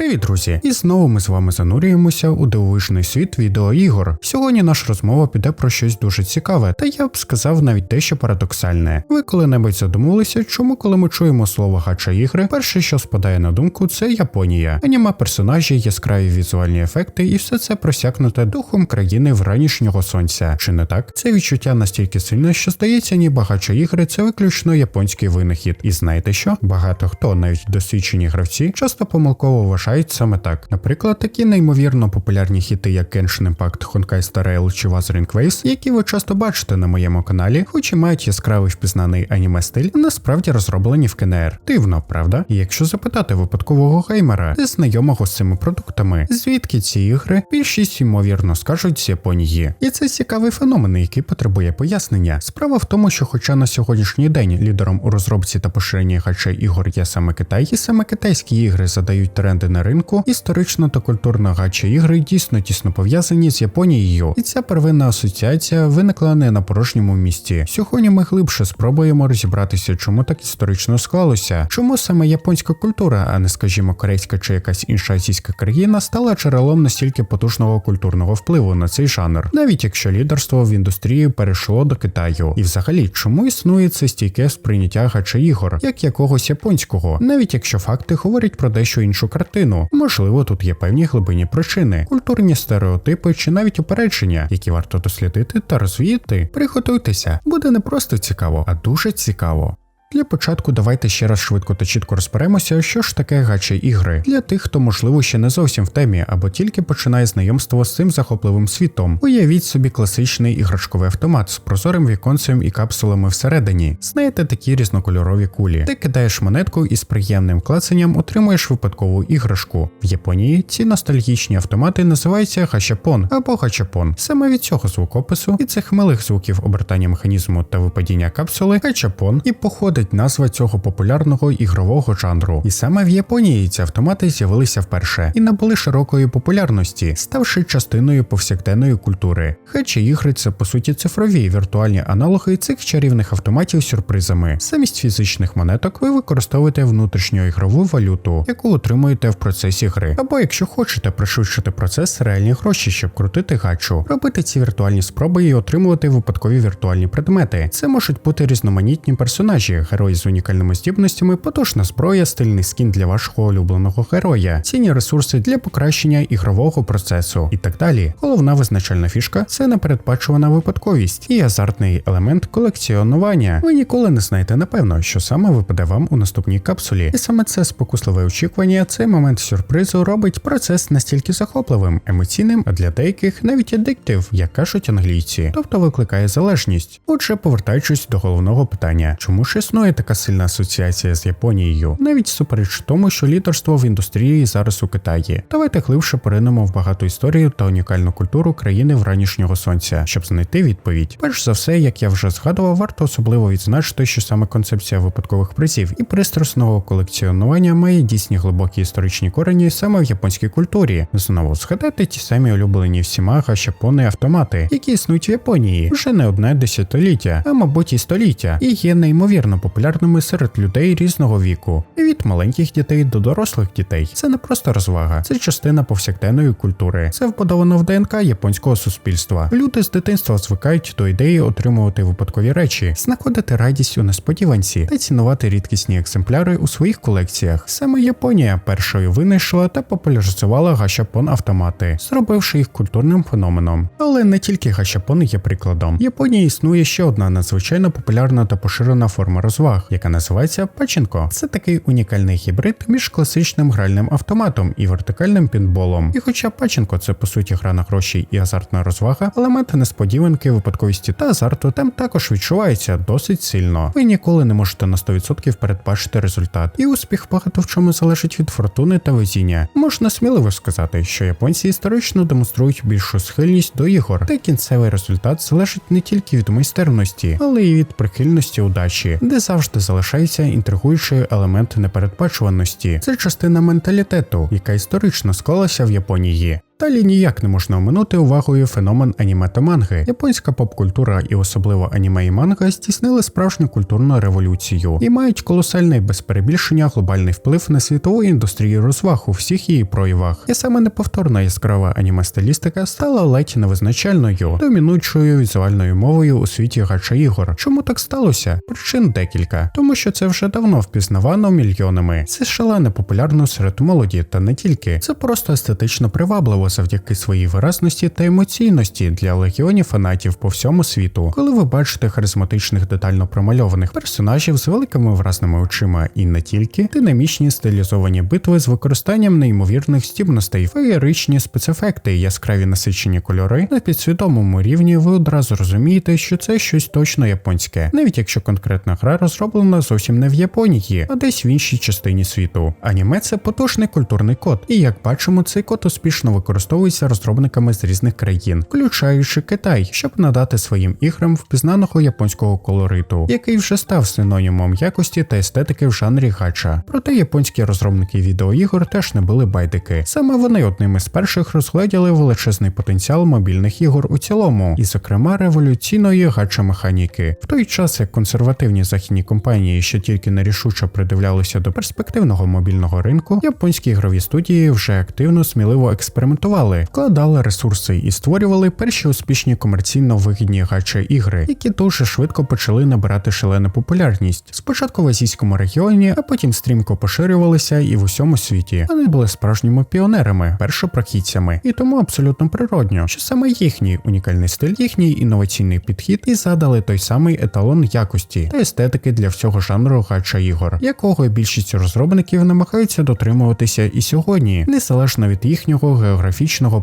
Привіт, друзі! І знову ми з вами занурюємося у дивовижний світ відеоігор. Сьогодні наша розмова піде про щось дуже цікаве, та я б сказав навіть дещо парадоксальне. Ви коли-небудь задумувалися, чому, коли ми чуємо слово гача ігри, перше, що спадає на думку, це Японія. Аніме персонажі, яскраві візуальні ефекти, і все це просякнуте духом країни вранішнього сонця. Чи не так? Це відчуття настільки сильне, що здається, ніби гача ігри це виключно японський винахід. І знаєте що? Багато хто, навіть досвідчені гравці, часто помилково вважають саме так. Наприклад, такі неймовірно популярні хіти, як Genshin Impact, Honkai Star Rail чи Wuthering Waves, які ви часто бачите на моєму каналі, хоч і мають яскравий впізнаний аніме стиль, насправді розроблені в КНР. Дивно, правда? І якщо запитати випадкового геймера, знайомого з цими продуктами, звідки ці ігри, більшість ймовірно скажуть з Японії. І це цікавий феномен, який потребує пояснення. Справа в тому, що, хоча на сьогоднішній день лідером у розробці та поширенні гачей ігор є саме Китай, і саме китайські ігри задають тренди на ринку, історично та культурно гачі ігри дійсно тісно пов'язані з Японією, і ця первинна асоціація виникла не на порожньому місці. Сьогодні ми глибше спробуємо розібратися, чому так історично склалося, чому саме японська культура, а не скажімо, корейська чи якась інша азійська країна, стала джерелом настільки потужного культурного впливу на цей жанр, навіть якщо лідерство в індустрії перейшло до Китаю. І взагалі, чому існує це стійке сприйняття гача ігор, як якогось японського, навіть якщо факти говорять про дещо іншу картину. Можливо, тут є певні глибинні причини, культурні стереотипи чи навіть упередження, які варто дослідити та розвіяти. Приготуйтеся, буде не просто цікаво, а дуже цікаво. Для початку давайте ще раз швидко та чітко розберемося, що ж таке гачі ігри для тих, хто можливо ще не зовсім в темі або тільки починає знайомство з цим захопливим світом. Уявіть собі класичний іграшковий автомат з прозорим віконцем і капсулами всередині. Знаєте такі різнокольорові кулі. Ти кидаєш монетку і з приємним клацанням отримуєш випадкову іграшку. В Японії ці ностальгічні автомати називаються гачапон або гачапон. Саме від цього звукопису і цих милих звуків обертання механізму та випадіння капсули гачапон і походить назва цього популярного ігрового жанру. І саме в Японії ці автомати з'явилися вперше і набули широкої популярності, ставши частиною повсякденної культури. Хачі ігри це по суті цифрові віртуальні аналоги цих чарівних автоматів сюрпризами. Замість фізичних монеток ви використовуєте внутрішню ігрову валюту, яку отримуєте в процесі гри. Або якщо хочете пришвидшити процес, реальні гроші, щоб крутити гачу, робити ці віртуальні спроби і отримувати випадкові віртуальні предмети. Це можуть бути різноманітні персонажі герої з унікальними здібностями, потужна зброя, стильний скін для вашого улюбленого героя, цінні ресурси для покращення ігрового процесу і так далі. Головна визначальна фішка це непередбачувана випадковість і азартний елемент колекціонування. Ви ніколи не знаєте напевно, що саме випаде вам у наступній капсулі, і саме це спокусливе очікування, цей момент сюрпризу робить процес настільки захопливим, емоційним, а для деяких навіть адиктив, як кажуть англійці, тобто викликає залежність. Отже, повертаючись до головного питання, чому ж існує така сильна асоціація з Японією, навіть супереч тому, що лідерство в індустрії зараз у Китаї. Давайте глибше поринемо в багату історію та унікальну культуру країни вранішнього сонця, щоб знайти відповідь. Перш за все, як я вже згадував, варто особливо відзначити, що саме концепція випадкових призів і пристрасного колекціонування має дійсні глибокі історичні корені саме в японській культурі. Знову згадайте ті самі улюблені всіма гашапони автомати, які існують в Японії вже не одне десятиліття, а мабуть і століття, і є неймовірно популярними серед людей різного віку, від маленьких дітей до дорослих дітей. Це не просто розвага, це частина повсякденної культури. Це вбудовано в ДНК японського суспільства. Люди з дитинства звикають до ідеї отримувати випадкові речі, знаходити радість у несподіванці та цінувати рідкісні екземпляри у своїх колекціях. Саме Японія першою винайшла та популяризувала гашапон автомати, зробивши їх культурним феноменом. Але не тільки гашапон є прикладом. В Японії існує ще одна надзвичайно популярна та поширена форма розваг, яка називається паченко. Це такий унікальний гібрид між класичним гральним автоматом і вертикальним пінболом. І хоча паченко це по суті гра на гроші і азартна розвага, елементи несподіванки, випадковості та азарту там також відчуваються досить сильно. Ви ніколи не можете на 100% передбачити результат. І успіх багато в чому залежить від фортуни та везіння. Можна сміливо сказати, що японці історично демонструють більшу схильність до ігор, та кінцевий результат залежить не тільки від майстерності, але й від прихильності удачі, де завжди залишається інтригуючий елемент непередбачуваності. Це частина менталітету, яка історично склалася в Японії. Далі ніяк не можна оминути увагою феномен аніме та манги. Японська поп-культура і особливо аніме і манга здійснили справжню культурну революцію і мають колосальний без перебільшення глобальний вплив на світову індустрію розваг у всіх її проявах. І саме неповторна яскрава аніме стилістика стала ледь невизначальною, домінуючою візуальною мовою у світі гача ігор. Чому так сталося? Причин декілька, тому що це вже давно впізнавано мільйонами. Це шалено популярно серед молоді, та не тільки. Це просто естетично привабливо завдяки своїй виразності та емоційності для легіонів фанатів по всьому світу. Коли ви бачите харизматичних детально промальованих персонажів з великими вразними очима і не тільки, динамічні стилізовані битви з використанням неймовірних здібностей, феєричні спецефекти, яскраві насичені кольори на підсвідомому рівні, ви одразу розумієте, що це щось точно японське, навіть якщо конкретна гра розроблена зовсім не в Японії, а десь в іншій частині світу. Аніме це потужний культурний код, і як бачимо, цей код успішно використовується розробниками з різних країн, включаючи Китай, щоб надати своїм іграм впізнаного японського колориту, який вже став синонімом якості та естетики в жанрі гача. Проте японські розробники відеоігор теж не були байдики. Саме вони одними з перших розгледіли величезний потенціал мобільних ігор у цілому, і, зокрема, революційної гача механіки. В той час як консервативні західні компанії, що тільки нерішуче придивлялися до перспективного мобільного ринку, японські ігрові студії вже активно сміливо експериментували, вкладали ресурси і створювали перші успішні комерційно вигідні гача ігри, які дуже швидко почали набирати шалену популярність. Спочатку в азійському регіоні, а потім стрімко поширювалися і в усьому світі. Вони були справжніми піонерами, першопрохідцями, і тому абсолютно природньо, що саме їхній унікальний стиль, їхній інноваційний підхід і задали той самий еталон якості та естетики для всього жанру гача ігор, якого більшість розробників намагаються дотримуватися і сьогодні, незалежно від їхнього географічного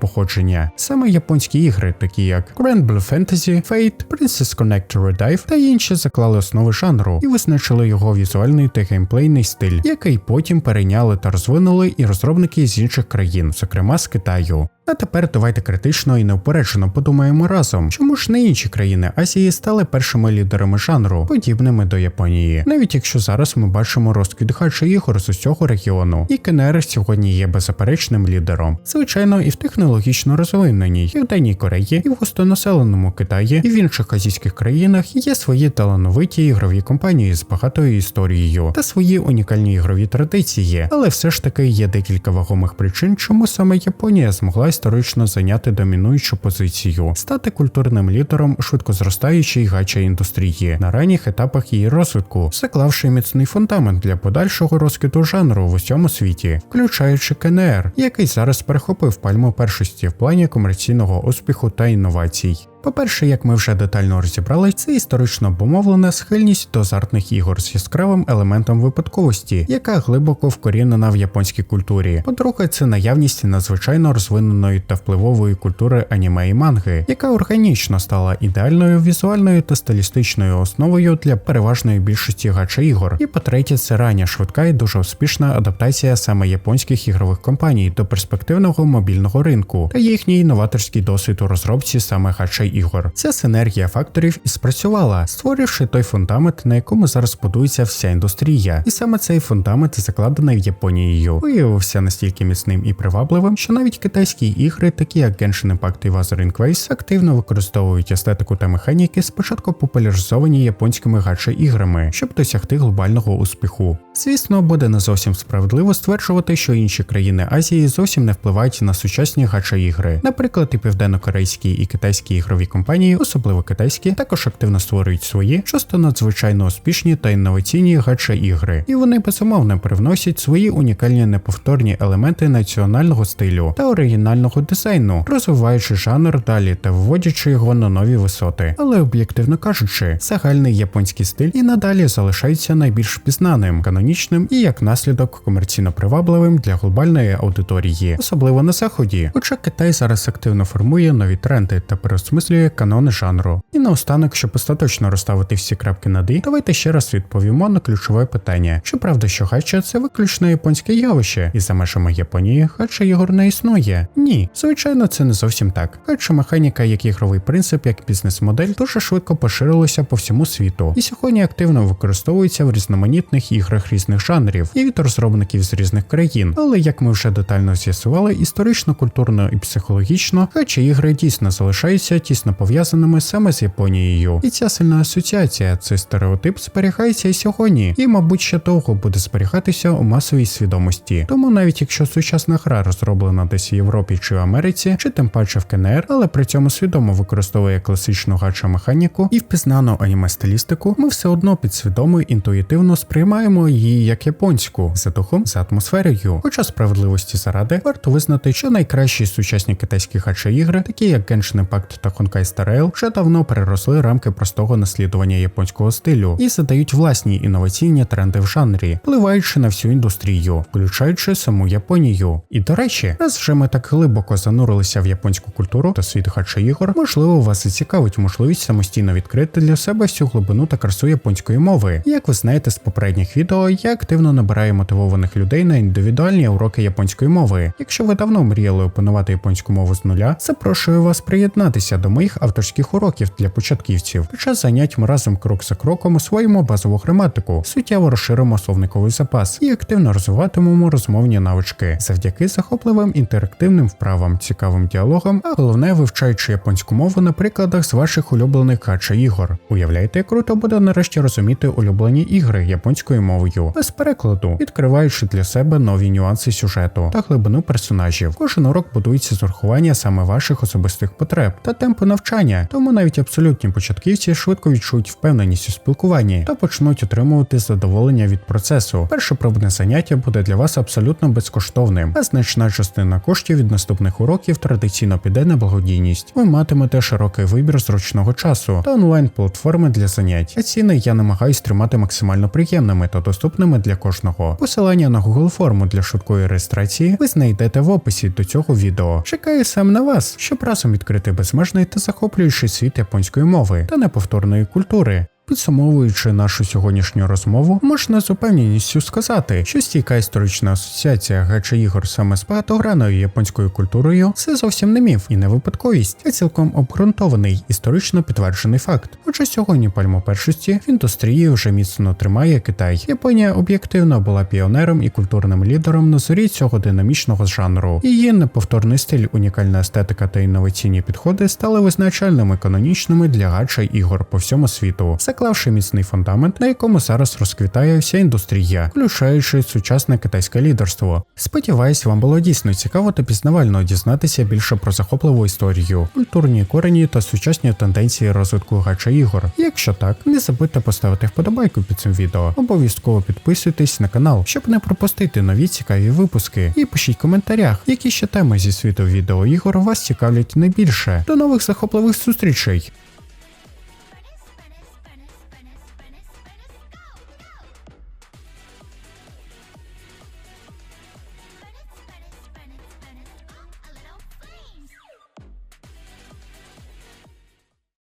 походження. Саме японські ігри, такі як Grand Blue Fantasy, Fate, Princess Connect Redive та інші заклали основи жанру і визначили його візуальний та геймплейний стиль, який потім перейняли та розвинули і розробники з інших країн, зокрема з Китаю. А тепер давайте критично і неупереджено подумаємо разом, чому ж не інші країни Азії стали першими лідерами жанру, подібними до Японії, навіть якщо зараз ми бачимо розквіт гача ігор з усього регіону, і КНР сьогодні є беззаперечним лідером. Звичайно, і в технологічно розвиненій Південній Кореї, і в густонаселеному Китаї, і в інших азійських країнах є свої талановиті ігрові компанії з багатою історією та свої унікальні ігрові традиції, але все ж таки є декілька вагомих причин, чому саме Японія змогла історично зайняти домінуючу позицію, стати культурним лідером швидко зростаючої гача індустрії на ранніх етапах її розвитку, заклавши міцний фундамент для подальшого розквіту жанру в усьому світі, включаючи КНР, який зараз перехопив пальму першості в плані комерційного успіху та інновацій. По-перше, як ми вже детально розібрали, це історично обумовлена схильність до азартних ігор з яскравим елементом випадковості, яка глибоко вкорінена в японській культурі. По-друге, це наявність надзвичайно розвиненої та впливової культури аніме і манги, яка органічно стала ідеальною візуальною та стилістичною основою для переважної більшості гача ігор. І по-третє, це рання швидка і дуже успішна адаптація саме японських ігрових компаній до перспективного мобільного ринку та їхній новаторський досвід у розробці саме гача ігор. Ця синергія факторів і спрацювала, створивши той фундамент, на якому зараз будується вся індустрія. І саме цей фундамент закладений Японією, виявився настільки міцним і привабливим, що навіть китайські ігри, такі як Genshin Impact і Wuthering Waves, активно використовують естетику та механіки, спочатку популяризовані японськими гача іграми, щоб досягти глобального успіху. Звісно, буде не зовсім справедливо стверджувати, що інші країни Азії зовсім не впливають на сучасні гача ігри. Наприклад, і південно-корейські і китайські ігрові компанії, особливо китайські, також активно створюють свої, часто надзвичайно успішні та інноваційні гача ігри, і вони безумовно привносять свої унікальні неповторні елементи національного стилю та оригінального дизайну, розвиваючи жанр далі та виводячи його на нові висоти. Але об'єктивно кажучи, загальний японський стиль і надалі залишається найбільш пізнаним, канонічним і як наслідок комерційно привабливим для глобальної аудиторії, особливо на заході. Хоча Китай зараз активно формує нові тренди та переосмислює підкреслює канони жанру. І наостанок, щоб остаточно розставити всі крапки над «і», давайте ще раз відповімо на ключове питання: чи правда, що гача це виключно японське явище, і за межами Японії гача ігор не існує? Ні, звичайно, це не зовсім так. Гача механіка як ігровий принцип, як бізнес-модель дуже швидко поширилася по всьому світу, і сьогодні активно використовується в різноманітних іграх різних жанрів і від розробників з різних країн. Але як ми вже детально з'ясували, історично, культурно і психологічно, гача ігри дійсно залишаються тісно пов'язаними саме з Японією. І ця сильна асоціація, цей стереотип зберігається і сьогодні, і, мабуть, ще довго буде зберігатися у масовій свідомості. Тому навіть якщо сучасна гра розроблена десь в Європі чи Америці, чи тим паче в КНР, але при цьому свідомо використовує класичну гача механіку і впізнану аніме стилістику, ми все одно підсвідомо інтуїтивно сприймаємо її як японську за духом, за атмосферою. Хоча справедливості заради варто визнати, що найкращі сучасні китайські гача ігри, такі як Genshin Impact та Honkai Star Rail, вже давно переросли рамки простого наслідування японського стилю і задають власні інноваційні тренди в жанрі, впливаючи на всю індустрію, включаючи саму Японію. І до речі, раз вже ми так глибоко занурилися в японську культуру та світ гача ігор, можливо, вас зацікавить можливість самостійно відкрити для себе всю глибину та красу японської мови. Як ви знаєте з попередніх відео, я активно набираю мотивованих людей на індивідуальні уроки японської мови. Якщо ви давно мріяли опанувати японську мову з нуля, запрошую вас приєднатися до моїх авторських уроків для початківців. Під час занять ми разом крок за кроком освоїмо базову граматику, суттєво розширимо словниковий запас і активно розвиватимемо розмовні навички завдяки захопливим інтерактивним вправам, цікавим діалогам, а головне вивчаючи японську мову на прикладах з ваших улюблених гача ігор. Уявляєте, як круто буде нарешті розуміти улюблені ігри японською мовою, без перекладу, відкриваючи для себе нові нюанси сюжету та глибину персонажів. Кожен урок будується з урахування саме ваших особистих потреб та темпу навчання, тому навіть абсолютні початківці швидко відчують впевненість у спілкуванні та почнуть отримувати задоволення від процесу. Перше пробне заняття буде для вас абсолютно безкоштовним, а значна частина коштів від наступних уроків традиційно піде на благодійність. Ви матимете широкий вибір зручного часу та онлайн-платформи для занять. А ціни я намагаюсь тримати максимально приємними та доступними для кожного. Посилання на Google форму для швидкої реєстрації ви знайдете в описі до цього відео. Чекаю сам на вас, щоб разом відкрити безмежний та захоплюючий світ японської мови та неповторної культури. Підсумовуючи нашу сьогоднішню розмову, можна з упевненістю сказати, що стійка історична асоціація гача ігор саме з багатогранною японською культурою це зовсім не міф і не випадковість, а цілком обґрунтований історично підтверджений факт. Хоча сьогодні пальму першості в індустрії вже міцно тримає Китай. Японія об'єктивно була піонером і культурним лідером на зорі цього динамічного жанру. Її неповторний стиль, унікальна естетика та інноваційні підходи стали визначальними канонічними для гача ігор по всьому світу заклавши міцний фундамент, на якому зараз розквітає вся індустрія, включаючи сучасне китайське лідерство. Сподіваюсь, вам було дійсно цікаво та пізнавально дізнатися більше про захопливу історію, культурні корені та сучасні тенденції розвитку гача ігор. Якщо так, не забудьте поставити вподобайку під цим відео. Обов'язково підписуйтесь на канал, щоб не пропустити нові цікаві випуски. І пишіть в коментарях, які ще теми зі світу відеоігор вас цікавлять найбільше. До нових захопливих зустрічей!